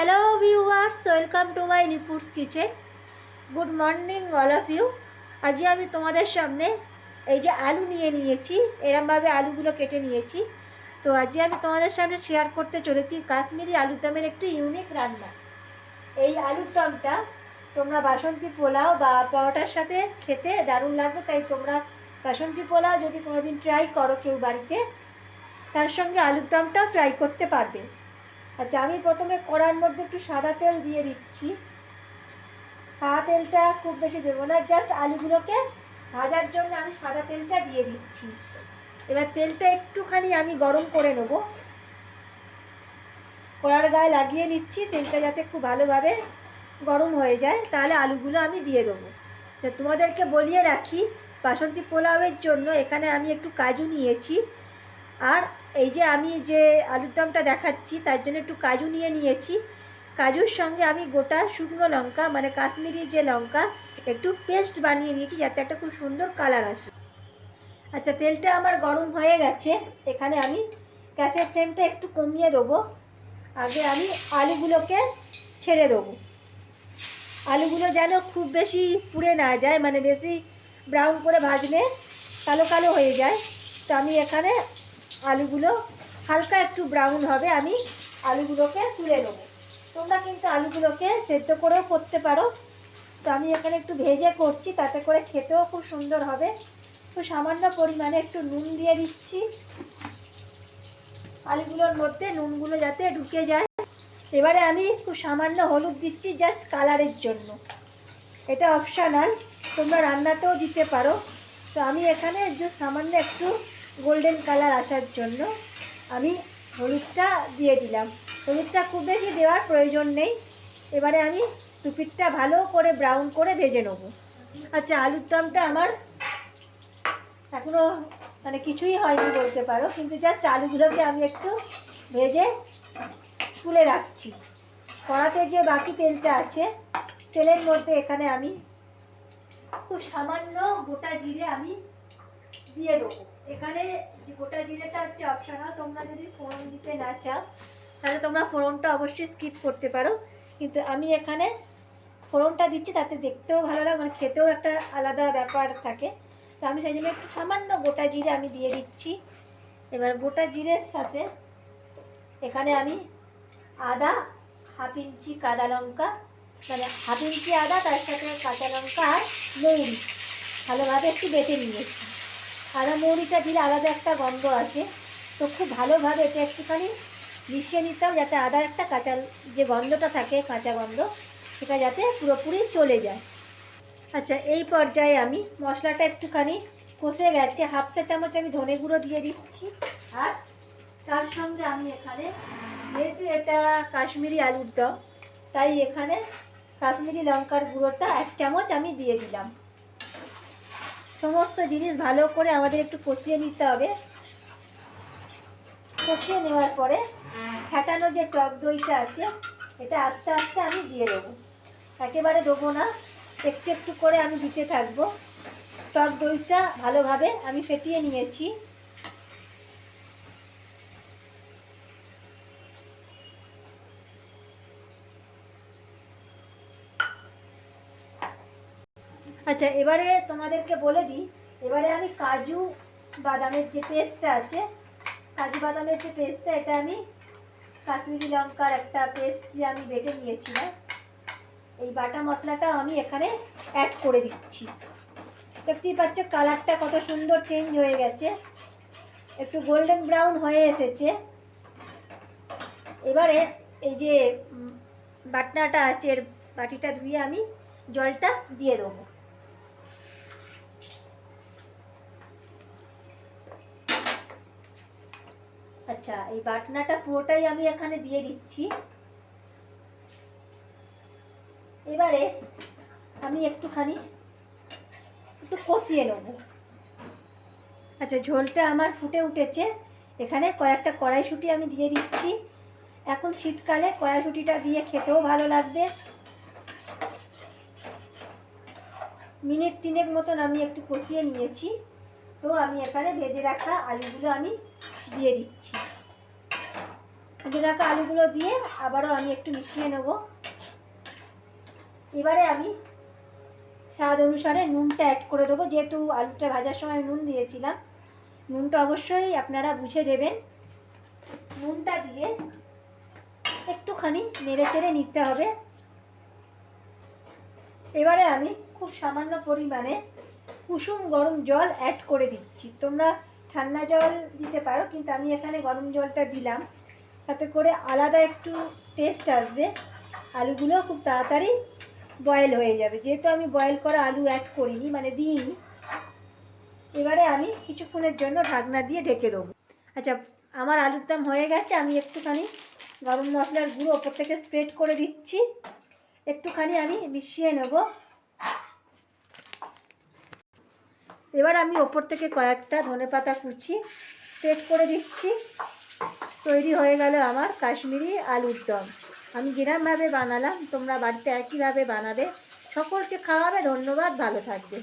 Hello viewers welcome to my Nipur's kitchen good morning all of you আজকে আমি তোমাদের সামনে এই যে আলু নিয়ে নিয়েছি, এরমভাবে আলুগুলো কেটে নিয়েছি। তো আজকে আমি তোমাদের সামনে শেয়ার করতে চলেছি কাশ্মীরি আলুর দমের একটি ইউনিক রান্না। এই আলুর দমটা তোমরা বাসন্তী পোলাও বা পরোটার সাথে খেতে দারুণ লাগবে, তাই তোমরা বাসন্তী পোলাও যদি কোনোদিন ট্রাই করো কেউ বাড়িতে, তার সঙ্গে আলুর দমটাও ট্রাই করতে পারবে। আচ্ছা আমি প্রথমে কড়ার মধ্যে একটু সাদা তেল দিয়ে দিচ্ছি। সাদা তেলটা খুব বেশি দেবো না জাস্ট আলুগুলোকে ভাজার জন্য আমি সাদা তেলটা দিয়ে দিচ্ছি। এবার তেলটা একটুখানি আমি গরম করে নেব। কড়ার গায়ে লাগিয়ে নিচ্ছি, তেলটা যাতে খুব ভালোভাবে গরম হয়ে যায়, তাহলে আলুগুলো আমি দিয়ে দেবো। তো তোমাদেরকে বলিয়ে রাখি, বাসন্তী পোলাওয়ের জন্য এখানে আমি একটু কাজু নিয়েছি, আর এই যে আমি যে আলুর দমটা দেখাচ্ছি, তার জন্য একটু কাজু নিয়ে নিয়েছি। কাজুর সঙ্গে আমি গোটা শুকনো লঙ্কা মানে কাশ্মীরি যে লঙ্কা, একটু পেস্ট বানিয়ে নিয়েছি যাতে একটা খুব সুন্দর কালার আসে। আচ্ছা তেলটা আমার গরম হয়ে গেছে। এখানে আমি গ্যাসের ফ্লেমটা একটু কমিয়ে দেবো। আগে আমি আলুগুলোকে ছেড়ে দেবো। আলুগুলো যেন খুব বেশি পুড়ে না যায় মানে বেশি ব্রাউন করে ভাজলে কালো কালো হয়ে যায়। তো আমি এখানে আলুগুলো হালকা একটু ব্রাউন হবে, আমি আলুগুলোকে তুলে নেব। তোমরা কিন্তু আলুগুলোকে সেদ্ধ করেও করতে পারো। তো আমি এখানে একটু ভেজে করছি, তাতে করে খেতেও খুব সুন্দর হবে। তো সামান্য পরিমাণে একটু নুন দিয়ে দিচ্ছি। আলুগুলোর মধ্যে নুনগুলো যাতে ঢুকে যায়। এবারে আমি খুব সামান্য হলুদ দিচ্ছি জাস্ট কালারের জন্য। এটা অপশানাল তোমরা রান্নাতেও দিতে পারো। তো আমি এখানে সামান্য একটু গোল্ডেন কালার আসার জন্য আমি হলুদটা দিয়ে দিলাম। হলুদটা খুব বেশি দেওয়ার প্রয়োজন নেই। এবারে আমি টুপিটটা ভালো করে ব্রাউন করে ভেজে নেব। আচ্ছা আলুর দমটা আমার এখনও মানে কিছুই হয়নি বলতে পারো, কিন্তু জাস্ট আলুগুলোকে আমি একটু ভেজে তুলে রাখছি। কড়াতে যে বাকি তেলটা আছে, তেলের মধ্যে এখানে আমি খুব সামান্য গোটা জিরে আমি দিয়ে দেবো। এখানে গোটা জিরেটা হচ্ছে অপশনাল তোমরা যদি ফোড়ন দিতে না চাও, তাহলে তোমরা ফোড়নটা অবশ্যই স্কিপ করতে পারো। কিন্তু আমি এখানে ফোড়নটা দিচ্ছি, তাতে দেখতেও ভালো লাগে মানে খেতেও একটা আলাদা ব্যাপার থাকে। তো আমি সেই জন্য একটু সামান্য গোটা জিরে আমি দিয়ে দিচ্ছি। এবার গোটা জিরের সাথে এখানে আমি আদা, হাফ ইঞ্চি কাদা লঙ্কা মানে হাফ ইঞ্চি আদা, তার সাথে কাঁচা লঙ্কা আর মৌরি ভালোভাবে একটু বেটে নিয়েছি। আদা মৌরিটা দিলে আলাদা একটা গন্ধ আসে। তো খুব ভালোভাবে এটা একটুখানি মিশিয়ে নিতাম যাতে আদার একটা কাঁচা যে গন্ধটা থাকে, কাঁচা গন্ধ, সেটা যাতে পুরোপুরি চলে যায়। আচ্ছা এই পর্যায়ে আমি মশলাটা একটুখানি কষে গেছে। হাফ চা চামচ আমি ধনে গুঁড়ো দিয়ে দিচ্ছি। আর তার সঙ্গে আমি এখানে যেহেতু এটা কাশ্মীরি আলুর দম, তাই এখানে কাশ্মীরি লঙ্কার গুঁড়োটা এক চামচ আমি দিয়ে দিলাম। সমস্ত জিনিস ভালো করে আমাদের একটু কষিয়ে নিতে হবে। কষিয়ে নেওয়ার পরে ফ্যাটানো যে টক দইটা আছে, এটা আস্তে আস্তে আমি দিয়ে দেবো। একেবারে দেবো না, একটু একটু করে আমি দিতে থাকব। টক দইটা ভালোভাবে আমি ফেটিয়ে নিয়েছি। আচ্ছা এবারে তোমাদেরকে বলে দিই, এবারে আমি কাজু বাদামের যে পেস্টটা আছে, কাজু বাদামের যে পেস্টটা, এটা আমি কাশ্মীরি লঙ্কার একটা পেস্ট দিয়ে আমি বেটে নিয়েছিলাম। এই বাটা মশলাটা আমি এখানে অ্যাড করে দিচ্ছি। দেখতেই পাচ্ছ কালারটা কত সুন্দর চেঞ্জ হয়ে গেছে। একটু গোল্ডেন ব্রাউন হয়ে এসেছে। এবারে এই যে বাটনাটা আছে, এর বাটিটা ধুয়ে আমি জলটা দিয়ে দেবো। আচ্ছা এই বাটনাটা পুরোটাই আমি এখানে দিয়ে দিচ্ছি। এবারে আমি একটুখানি একটু কষিয়ে নেব। আচ্ছা ঝোলটা আমার ফুটে উঠেছে। এখানে কয়েকটা কড়াইশুঁটি আমি দিয়ে দিচ্ছি। এখন শীতকালে কড়াইশুঁটিটা দিয়ে খেতেও ভালো লাগবে। মিনিট তিনেক মতন আমি একটু কষিয়ে নিয়েছি। তো আমি এখানে ভেজে রাখা আলুগুলো আমি দিয়ে দিচ্ছি। ভেজে রাখা আলুগুলো দিয়ে আবারও আমি একটু মিশিয়ে নেব। এবারে আমি স্বাদ অনুসারে নুনটা অ্যাড করে দেবো। যেহেতু আলুটা ভাজার সময় নুন দিয়েছিলাম, নুনটা অবশ্যই আপনারা বুঝে দেবেন। নুনটা দিয়ে একটুখানি নেড়ে চেড়ে নিতে হবে। এবারে আমি খুব সামান্য পরিমাণে কুসুম গরম জল অ্যাড করে দিচ্ছি। তোমরা ঠান্ডা জল দিতে পারো, কিন্তু আমি এখানে গরম জলটা দিলাম। তাতে করে আলাদা একটু টেস্ট আসবে। আলুগুলো খুব তাড়াতাড়ি বয়েল হয়ে যাবে। যেহেতু আমি বয়েল করা আলু অ্যাড করিনি মানে দিইনি, এবারে আমি কিছুক্ষণের জন্য ঢাকনা দিয়ে ঢেকে দেবো। আচ্ছা আমার আলুর দাম হয়ে গেছে, আমি একটুখানি গরম মশলার গুঁড়ো ওপর থেকে স্প্রেড করে দিচ্ছি। একটুখানি আমি মিশিয়ে নেব। এবার আমি ওপর থেকে কয়েকটা ধনে পাতা কুচি স্প্রেড করে দিচ্ছি। তৈরি হয়ে গেল আমার কাশ্মীরি আলুর দম। আমি যেরমভাবে বানালাম, তোমরা বাড়িতে একইভাবে বানাবে। সকলকে খাওয়াবে, ধন্যবাদ, ভালো থাকবে।